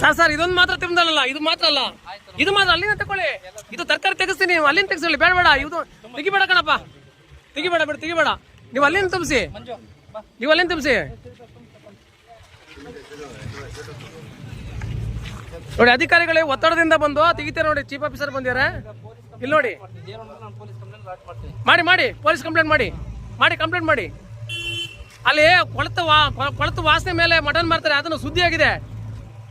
Sir sir, ಇದೊಂದು ಮಾತ್ರ ತಿಂದಲ್ಲ ಇದು ಮಾತ್ರ ಅಲ್ಲ. ಇದು ಮಾತ್ರ, ಅಲ್ಲಿಂದ ತಗೊಳ್ಳಿ ಇದು ತರಕಾರಿ ತೆಗಿಸ್ತೀನಿ, ನೀವು ಅಲ್ಲಿಂದ ತೆಗಿಸ್ಕೊಳ್ಳಿ, ಬೇಡ ಬೇಡ. ಇದು ತೆಗಿಬೇಡ ಕಣಪ್ಪ. ತೆಗಿಬೇಡ, ಬಿಡು, ತೆಗಿಬೇಡ. ನೀವು ಅಲ್ಲಿಂದ ತುಂಬಿಸಿ. ನೀವು ಅಲ್ಲಿಂದ ತುಂಬಿಸಿ. ನೋಡಿ, ಅಧಿಕಾರಿಗಳೇ ಒತ್ತಡದಿಂದ ಬಂದು ತೆಗಿತಾರೆ ನೋಡಿ, ಚೀಫ್ ಆಫೀಸರ್ ಬಂದಿದ್ದಾರೆ. ಇಲ್ಲಿ ನೋಡಿ. ಮಾಡಿ ಮಾಡಿ. ಪೊಲೀಸ್ ಕಂಪ್ಲೇಂಟ್ ಮಾಡಿ. ಮಾಡಿ ಕಂಪ್ಲೇಂಟ್ ಮಾಡಿ. ಅಲ್ಲಿ ಕೊಳತ ವಾ ಕೊಳತು ವಾಸನೆ ಮೇಲೆ ಮಟನ್ ಮಾಡ್ತಾರೆ ಅದನ್ನು ಸುದ್ದಿ ಆಗಿದೆ.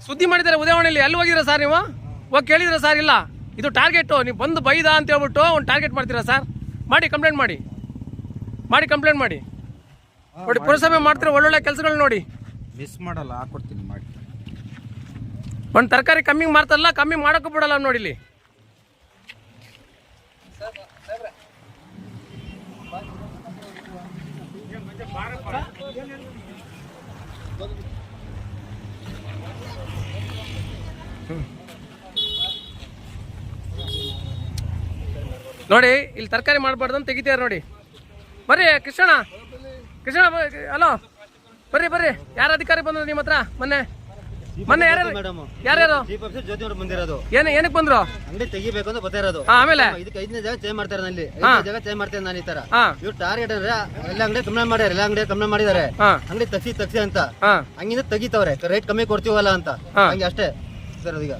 ಸುದ್ದಿ ಮಾಡಿದ್ದಾರೆ ಉದಯವಾಣಿಯಲ್ಲಿ ಎಲ್ಲಿ ಹೋಗಿದ್ದೀರಾ ಸರ್ ನೀವು? ಹೋಗಿ ಕೇಳಿದ್ರ ಸರ್? ಇಲ್ಲ. ಇದು ಟಾರ್ಗೆಟು. ನೀವು ಬಂದು ಬೈದ ಅಂತ ಹೇಳ್ಬಿಟ್ಟು ಒಂದು ಟಾರ್ಗೆಟ್ ಮಾಡ್ತೀರಾ ಸರ್? ಮಾಡಿ ಕಂಪ್ಲೇಂಟ್ ಮಾಡಿ. ಮಾಡಿ ಕಂಪ್ಲೇಂಟ್ ಮಾಡಿ. ನೋಡಿ ಪುರಸಭೆ ಮಾಡ್ತೀರ ಒಳ್ಳೊಳ್ಳೆ ಕೆಲಸಗಳು ನೋಡಿ. ಮಿಸ್ ಮಾಡಲ್ಲ ಹಾಕೊಡ್ತೀನಿ ಮಾಡಿ. ಒಂದು ತರಕಾರಿ ಕಮ್ಮಿ ಮಾಡ್ತಲ್ಲ ಕಮ್ಮಿ ಮಾಡೋಕ್ಕೂ ಬಿಡಲ್ಲ ನೋಡಿ ಇಲ್ಲಿ. ನೋಡಿ, ಇಲ್ಲಿ ತರಕಾರಿ ಮಾಡಬಾರ್ದು ಅಂತ ತೆಗಿತಾರೆ ನೋಡಿ. ಬರ್ರಿ ಕೃಷ್ಣ ಕೃಷ್ಣ ಹಲೋ ಬರ್ರಿ ಬರ್ರಿ. ಯಾರ ಅಧಿಕಾರಿ ಬಂದ್ರು ನಿಮ್ಮ ಹತ್ರ? ಮೊನ್ನೆ. ಮೊನ್ನೆ ಮೇಡಮ್. ಯಾರ್ಯಾರು? ಚೀಫ್ ಆಫೀಸರ್ ಜ್ಯೋತಿ ಅವ್ರು ಬಂದಿರೋದು. ಏನ್ ಏನಕ್ಕೆ ಬಂದ್ರು? ಅಂಗಡಿ ತೆಗಿಬೇಕು ಅಂತ ಬರ್ತಾ ಇರೋದು ಹಾ, ಆಮೇಲೆ? ಇದಕ್ಕೆ ಐದನೇ ಜಾಗ ಚೇಂಜ್ ಮಾಡ್ತಾರೆ ನಲ್ಲಿ. ಐದನೇ ಜಾಗ ಚೇಂಜ್ ಮಾಡ್ತೇನೆ ನಾನು ಈ ತರ ಹಾ. ಇವ್ರು ಟಾರ್ಗೆಟ್ ಅಂದ್ರೆ ಎಲ್ಲ ಅಂಗಡಿ ಕಂಪ್ಲೇಂಟ್ ಮಾಡ್ಯಾರ ಎಲ್ಲ ಅಂಗಡಿ ಕಂಪ್ಲೇಂಟ್ ಮಾಡಿದ್ದಾರೆ. ಹಾ. ಅಂಗಡಿ ತಗ್ಸಿ ತಗ್ಸಿ ಅಂತ. ಹಾ. ಹಂಗಿಂದ ತೆಗಿತವ್ರೆ. ರೇಟ್ ಕಮ್ಮಿ ಕೊಡ್ತೀವಲ್ಲ ಅಂತ. ಹಾ. ಹಂಗೆ ಅಷ್ಟೇ. ಸರ್ ಈಗ